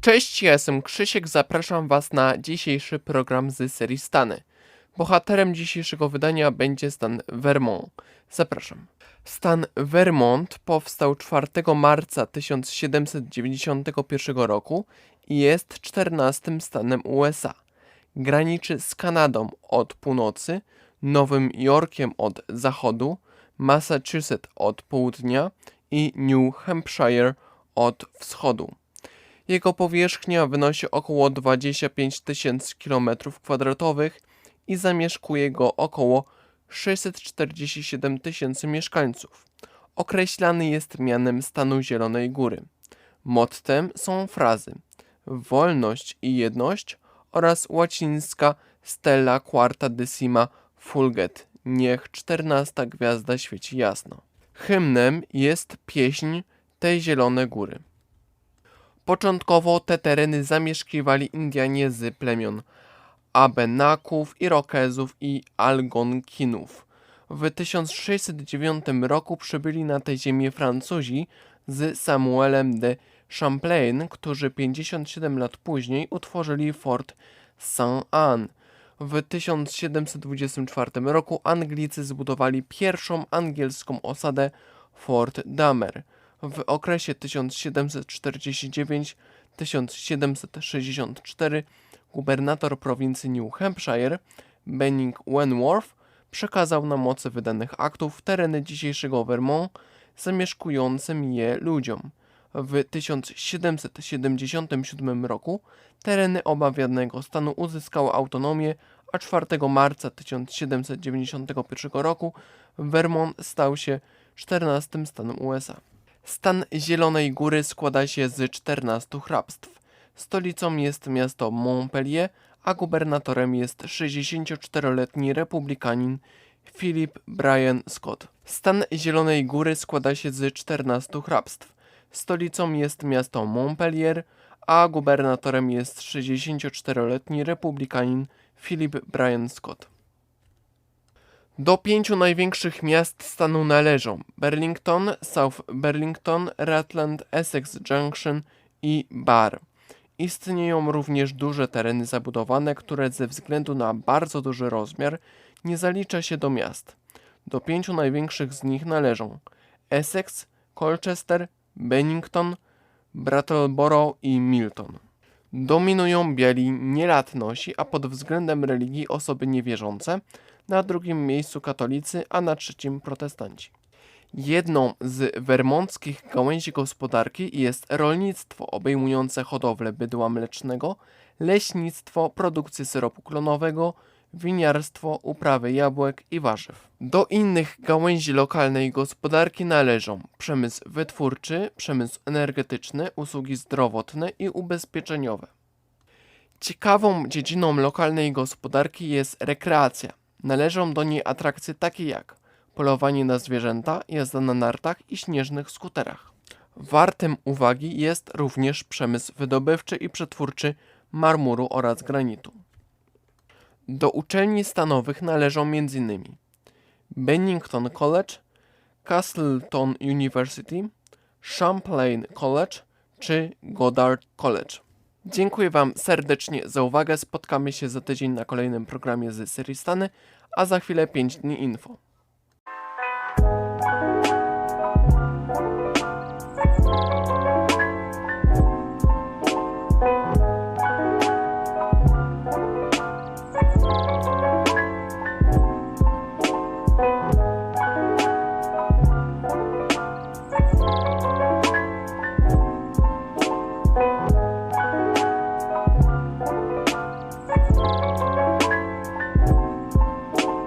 Cześć, ja jestem Krzysiek, zapraszam Was na dzisiejszy program z serii Stany. Bohaterem dzisiejszego wydania będzie stan Vermont. Zapraszam. Stan Vermont powstał 4 marca 1791 roku i jest 14 stanem USA. Graniczy z Kanadą od północy, Nowym Jorkiem od zachodu, Massachusetts od południa i New Hampshire od wschodu. Jego powierzchnia wynosi około 25 tysięcy km2 i zamieszkuje go około 647 tysięcy mieszkańców. Określany jest mianem stanu Zielonej Góry. Mottem są frazy wolność i jedność oraz łacińska stella quarta decima fulget niech czternasta gwiazda świeci jasno. Hymnem jest pieśń tej Zielone Góry. Początkowo te tereny zamieszkiwali Indianie z plemion Abenaków, Irokezów i Algonkinów. W 1609 roku przybyli na tę ziemię Francuzi z Samuelem de Champlain, którzy 57 lat później utworzyli Fort Saint-Anne. W 1724 roku Anglicy zbudowali pierwszą angielską osadę Fort Damer. W okresie 1749-1764 gubernator prowincji New Hampshire Benning Wentworth przekazał na mocy wydanych aktów tereny dzisiejszego Vermont zamieszkującym je ludziom. W 1777 roku tereny omawianego stanu uzyskały autonomię, a 4 marca 1791 roku Vermont stał się 14 stanem USA. Stan Zielonej Góry składa się z 14 hrabstw. Stolicą jest miasto Montpellier, a gubernatorem jest 64-letni republikanin Philip Bryan Scott. Stan Zielonej Góry składa się z 14 hrabstw. Stolicą jest miasto Montpellier, a gubernatorem jest 64-letni republikanin Philip Bryan Scott. Do pięciu największych miast stanu należą Burlington, South Burlington, Rutland, Essex Junction i Barr. Istnieją również duże tereny zabudowane, które ze względu na bardzo duży rozmiar nie zalicza się do miast. Do pięciu największych z nich należą Essex, Colchester, Bennington, Brattleboro i Milton. Dominują biali nielatnosi, a pod względem religii osoby niewierzące, na drugim miejscu katolicy, a na trzecim protestanci. Jedną z wermonckich gałęzi gospodarki jest rolnictwo obejmujące hodowlę bydła mlecznego, leśnictwo, produkcję syropu klonowego, winiarstwo, uprawę jabłek i warzyw. Do innych gałęzi lokalnej gospodarki należą przemysł wytwórczy, przemysł energetyczny, usługi zdrowotne i ubezpieczeniowe. Ciekawą dziedziną lokalnej gospodarki jest rekreacja. Należą do niej atrakcje takie jak polowanie na zwierzęta, jazda na nartach i śnieżnych skuterach. Wartym uwagi jest również przemysł wydobywczy i przetwórczy marmuru oraz granitu. Do uczelni stanowych należą m.in. Bennington College, Castleton University, Champlain College czy Goddard College. Dziękuję Wam serdecznie za uwagę. Spotkamy się za tydzień na kolejnym programie z serii Stany, a za chwilę 5 dni info.